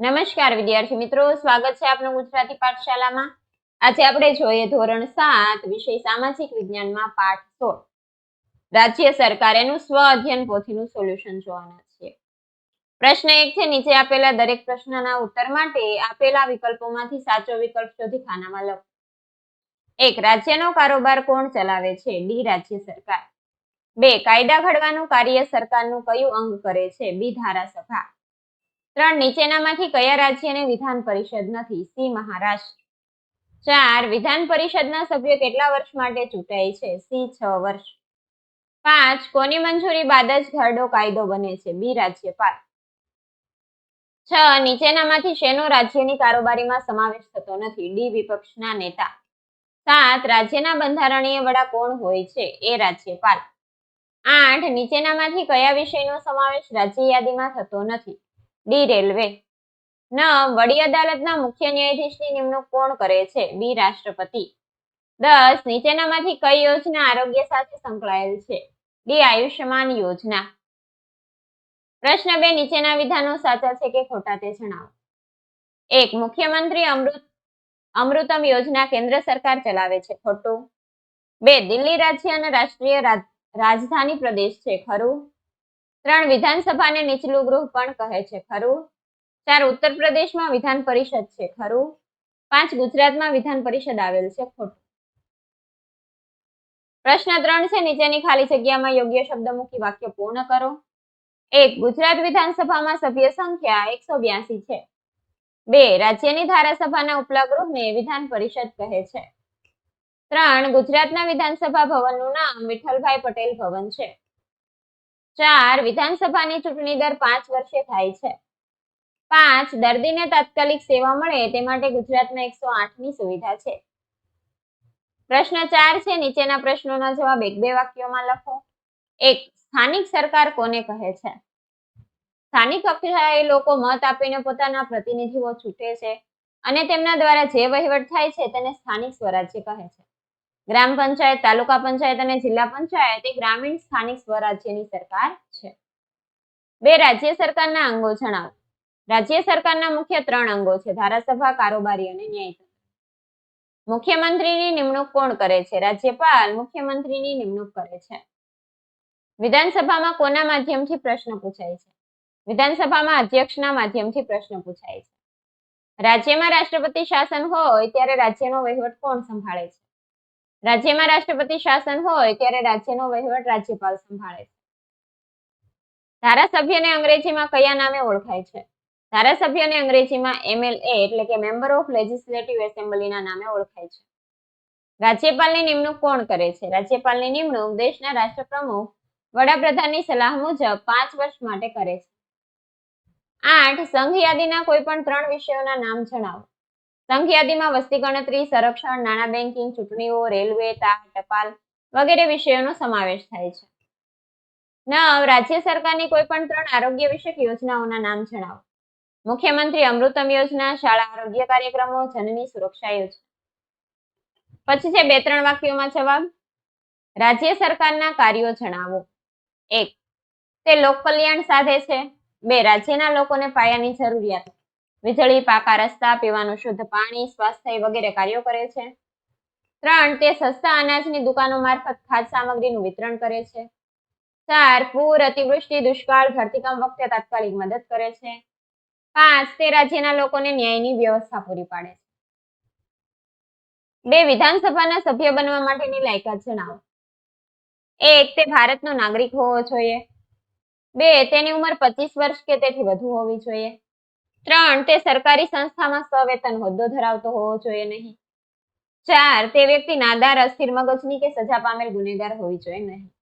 નમસ્કાર વિદ્યાર્થી મિત્રો, સ્વાગત છે આપનું ગુજરાતી પાઠશાલામાં આજે આપણે જોઈએ ધોરણ સાત, વિષય સામાજિક વિજ્ઞાનમાં પાઠ સોળ. રાજ્ય સરકારેનું સ્વ અધ્યયન પોથીનું સોલ્યુશન જોવાના છે. પ્રશ્ન એક છે, નીચે આપેલા દરેક પ્રશ્નના ઉત્તર માટે આપેલા વિકલ્પોમાંથી સાચો વિકલ્પ શોધી ખાનામાં લખો. એક, રાજ્યનો કારોબાર કોણ ચલાવે છે? ડી રાજ્ય સરકાર. બે, કાયદા ઘડવાનું કાર્ય સરકારનું કયું અંગ કરે છે? બી, ધારાસભા. ત્રણ નીચેનામાંથી કયા રાજ્યને વિધાન પરિષદ નથી? સી, મહારાષ્ટ્ર. ચાર, વિધાન પરિષદના સભ્યો કેટલા વર્ષ માટે ચૂંટાય છે? સી, છ વર્ષ. પાંચ, કોની મંજૂરી બાદ જ ઘરડો કાયદો બને છે? બી, રાજ્યપાલ. છ, નીચેનામાંથી શેનો રાજ્યની કારોબારીમાં સમાવેશ થતો નથી? ડી, વિપક્ષના નેતા. સાત, રાજ્યના બંધારણીય વડા કોણ હોય છે? એ, રાજ્યપાલ. આઠ, નીચેનામાંથી કયા વિષયનો સમાવેશ રાજ્ય યાદીમાં થતો નથી? D railway. નવ વડી અદાલતના મુખ્ય ન્યાયાધીશની નિમણૂક કોણ કરે છે? બી રાષ્ટ્રપતિ. દસ, નીચેનામાંથી કઈ યોજના આરોગ્ય સાથે સંકળાયેલ છે? ડી આયુષ્યમાન યોજના. પ્રશ્ન બે, નીચેના વિધાનો સાચા છે કે ખોટા તે જણાવો. એક, મુખ્યમંત્રી અમૃત, અમૃતમ યોજના કેન્દ્ર સરકાર ચલાવે છે? ખોટું. બે, દિલ્હી રાજ્ય અને રાષ્ટ્રીય રાજ- રાજધાની પ્રદેશ છે? ખરું. ત્રણ વિધાનસભાને નીચલું ગૃહ પણ કહે છે, ખરું? ચાર ઉત્તર પ્રદેશમાં વિધાન પરિષદ છે, ખરું? પાંચ ગુજરાતમાં વિધાન પરિષદ આવેલ છે, ખોટું. પ્રશ્ન ત્રણ છે, નીચેની ખાલી જગ્યામાં યોગ્ય શબ્દ મૂકી વાક્ય પૂર્ણ કરો. એક, ગુજરાત વિધાનસભામાં સભ્ય સંખ્યા એકસો બ્યાસી છે. બે, રાજ્યની ધારાસભાના ઉપલા ગૃહને વિધાન પરિષદ કહે છે. ત્રણ, ગુજરાતના વિધાનસભા ભવનનું નામ વિઠ્ઠલભાઈ પટેલ ભવન છે. ચાર વિધાનસભાની ચૂંટણી દર પાંચ વર્ષે થાય છે. પાંચ દર્દીને તાત્કાલિક સેવા મળે તે માટે ગુજરાતમાં એકસો આઠની સુવિધા છે. પ્રશ્ન ચાર છે, નીચેના પ્રશ્નોના જવાબ એક બે વાક્યોમાં લખો. એક, સ્થાનિક સરકાર કોને કહે છે? સ્થાનિક કક્ષાએ લોકો મત આપીને પોતાના પ્રતિનિધિઓ છૂટે છે અને તેમના દ્વારા જે વહીવટ થાય છે તેને સ્થાનિક સ્વરાજ્ય કહે છે. ગ્રામ પંચાયત, તાલુકા પંચાયત અને જિલ્લા પંચાયત એ ગ્રામીણ સ્થાનિક સ્વરાજ્યની સરકાર છે. બે રાજ્ય સરકારના અંગો જણાવો. રાજ્ય સરકારના મુખ્ય ત્રણ અંગો છે, ધારાસભા, કારોબારી અને ન્યાયતંત્ર. મુખ્યમંત્રીની નિમણૂક કોણ કરે છે? રાજ્યપાલ મુખ્યમંત્રીની નિમણૂક કરે છે. વિધાનસભામાં કોના માધ્યમથી પ્રશ્ન પૂછાય છે? વિધાનસભામાં અધ્યક્ષના માધ્યમથી પ્રશ્ન પૂછાય છે. રાજ્યમાં રાષ્ટ્રપતિ શાસન હોય ત્યારે રાજ્યનો વહીવટ કોણ સંભાળે છે? રાજ્યમાં રાષ્ટ્રપતિ શાસન હોય ત્યારે રાજ્યનો વહીવટ રાજ્યપાલ સંભાળે છે. ધારાસભ્યને અંગ્રેજીમાં કયા નામે ઓળખાય છે? ધારાસભ્યને અંગ્રેજીમાં એમએલએ એટલે કે મેમ્બર ઓફ લેજિસ્લેટિવ એસેમ્બલીના નામે ઓળખાય છે. રાજ્યપાલની નિમણૂક કોણ કરે છે? રાજ્યપાલની નિમણૂક દેશના રાષ્ટ્રપ્રમુખ વડાપ્રધાનની સલાહ મુજબ પાંચ વર્ષ માટે કરે છે. આઠ, સંઘ યાદીના કોઈ પણ ત્રણ વિષયોના નામ જણાવો. સંઘ યાદીમાં વસ્તી ગણતરી, સંરક્ષણ, નાણાં બેન્કિંગ ચૂંટણીઓ, રેલવે ટપાલ વગેરે વિષયોનો સમાવેશ થાય છે. નવ રાજ્ય સરકારની કોઈ પણ ત્રણ આરોગ્ય વિષયક યોજનાઓના નામ જણાવો. મુખ્યમંત્રી અમૃતમ યોજના, શાળા આરોગ્ય કાર્યક્રમો, જનની સુરક્ષા યોજના. પછી છે બે ત્રણ વાક્યોમાં જવાબ. રાજ્ય સરકારના કાર્યો જણાવો. એક, તે લોક કલ્યાણ સાધે છે. બે, રાજ્યના લોકોને પાયાની જરૂરિયાતો. વીજળી, પાકા રસ્તા, પીવાનું શુદ્ધ પાણી, સ્વાસ્થ્ય વગેરે કાર્યો કરે છે. ત્રણ, તે સસ્તા અનાજની દુકાનો મારફત ખાદ્ય સામગ્રીનું વિતરણ કરે છે. ચાર, પૂર, અતિવૃષ્ટિ, દુષ્કાળ, ધરતીકંપ વખતે તાત્કાલિક મદદ કરે છે. પાંચ, તે રાજ્યના લોકોને ન્યાયની વ્યવસ્થા પૂરી પાડે છે. બે, વિધાનસભાના સભ્ય બનવા માટેની લાયકાત જણાવો. એક, તે ભારતનો નાગરિક હોવો જોઈએ. બે, તેની ઉંમર પચીસ વર્ષ કે તેથી વધુ હોવી જોઈએ. ત્રણ, તે સરકારી સંસ્થામાં સવેતન હોદ્દો ધરાવતો હોવો જોઈએ નહીં. ચાર, તે વ્યક્તિ નાદાર, અસ્થિર મગજની કે સજા પામેલ ગુનેગાર હોવી જોઈએ નહીં.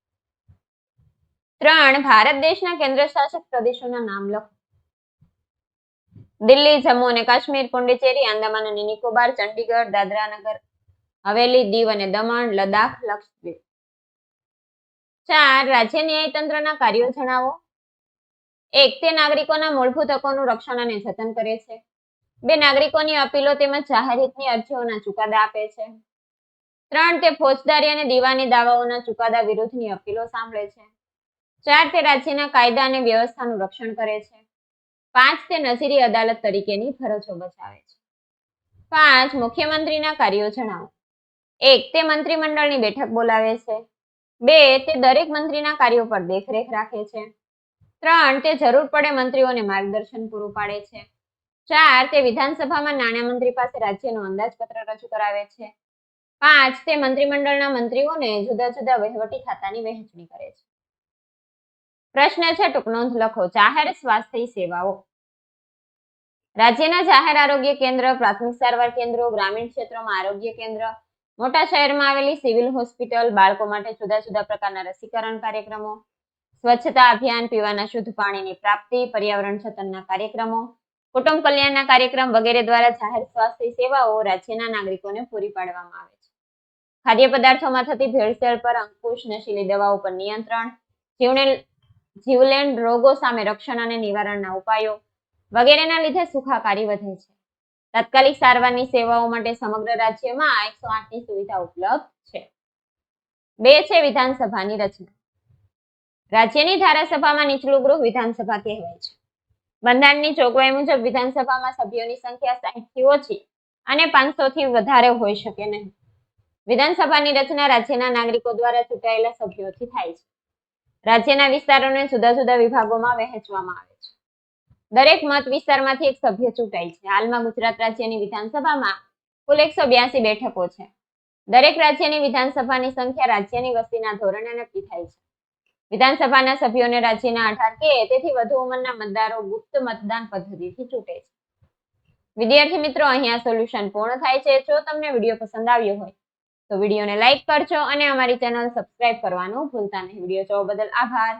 ત્રણ, ભારત દેશના કેન્દ્ર શાસિત પ્રદેશોના નામ લખો. દિલ્હી, જમ્મુ અને કાશ્મીર, પુંડિચેરી, આંદામાન અને નિકોબાર, ચંડીગઢ દાદરા નગર હવેલી, દીવ અને દમણ, લદ્દાખ, લક્ષદ્વીપ. ચાર, રાજ્ય ન્યાયતંત્રના કાર્યો જણાવો. એક તે નાગરિકોના મૂળભૂત હકોનું રક્ષણ અને જતન કરે છે. બે નાગરિકોની અપીલો તેમજ જાહેર હિતની અરજીઓના ચુકાદા આપે છે. ત્રણ તે ફોજદારી અને દીવાની દાવાઓના ચુકાદા વિરુદ્ધની અપીલો સાંભળે છે. ચાર તે રાજ્યના કાયદા અને વ્યવસ્થાનું રક્ષણ કરે છે. પાંચ તે નજીરી અદાલત તરીકેની ફરજો બજાવે છે. પાંચ મુખ્યમંત્રીના કાર્યો જણાવો. એક તે મંત્રીમંડળની બેઠક બોલાવે છે. બે તે દરેક મંત્રીના કાર્યો પર દેખરેખ રાખે છે. ત્રણ તે જરૂર પડે મંત્રીઓને માર્ગદર્શન પૂરું પાડે છે. ચાર, તે વિધાનસભામાં નાણામંત્રી પાસે રાજ્યનું અંદાજપત્ર રજૂ કરાવે છે. પાંચ, તે મંત્રીમંડળના મંત્રીઓને જુદા જુદા વહીવટી ખાતાની વહેંચણી કરે છે. પ્રશ્ન છે, ટૂંક નોંધ લખો, જાહેર સ્વાસ્થ્ય સેવાઓ. રાજ્યના જાહેર આરોગ્ય કેન્દ્ર, પ્રાથમિક સારવાર કેન્દ્રો, ગ્રામીણ ક્ષેત્રોમાં આરોગ્ય કેન્દ્ર, મોટા શહેરમાં આવેલી સિવિલ હોસ્પિટલ, બાળકો માટે જુદા જુદા પ્રકારના રસીકરણ કાર્યક્રમો સ્વચ્છતા અભિયાન, પીવાના શુદ્ધ પાણીની પ્રાપ્તિ, પર્યાવરણ જતનના કાર્યક્રમો, કુટુંબ કલ્યાણના કાર્યક્રમ વગેરે દ્વારા જાહેર સ્વાસ્થ્ય સેવાઓ રાજ્યના નાગરિકોને પૂરી પાડવામાં આવે છે. ખાદ્ય પદાર્થોમાં થતી ભેળસેળ પર અંકુશ, નશીલી દવાઓ પર નિયંત્રણ, જીવને, જીવલેણ રોગો સામે રક્ષણ અને નિવારણના ઉપાયો વગેરેના લીધે સુખાકારી વધે છે. તાત્કાલિક સારવારની સેવાઓ માટે સમગ્ર રાજ્યમાં એકસો આઠની સુવિધા ઉપલબ્ધ છે. બે છે વિધાનસભાની રચના. રાજ્યની ધારાસભામાં નીચલું ગૃહ વિધાનસભા કહેવાય છે. બંધારણની જોગવાઈ મુજબ વિધાનસભામાં સભ્યોની સંખ્યા સાહીઠથી ઓછી અને પાંચસો થી વધારે હોઈ શકે નહીં. વિધાનસભાની રચના રાજ્યના નાગરિકો દ્વારા ચૂંટાયેલા સભ્યોથી થાય છે. રાજ્યના વિસ્તારોને જુદા જુદા વિભાગોમાં વહેંચવામાં આવે છે. દરેક મત વિસ્તારમાંથી એક સભ્ય ચૂંટાય છે. હાલમાં ગુજરાત રાજ્યની વિધાનસભામાં કુલ એકસો બ્યાસી બેઠકો છે. દરેક રાજ્યની વિધાનસભાની સંખ્યા રાજ્યની વસ્તીના ધોરણે નક્કી થાય છે. વિધાનસભાના સભ્યોને રાજ્યના અઢાર કે તેથી વધુ ઉંમરના મતદારો ગુપ્ત મતદાન પદ્ધતિથી ચૂંટે છે. વિદ્યાર્થી મિત્રો, અહીંયા સોલ્યુશન પૂર્ણ થાય છે. જો તમને વીડિયો પસંદ આવ્યો હોય, તો વિડીયોને લાઈક કરજો અને અમારી ચેનલ સબસ્ક્રાઇબ કરવાનું ભૂલતા નહીં. વીડિયો જોવા બદલ આભાર.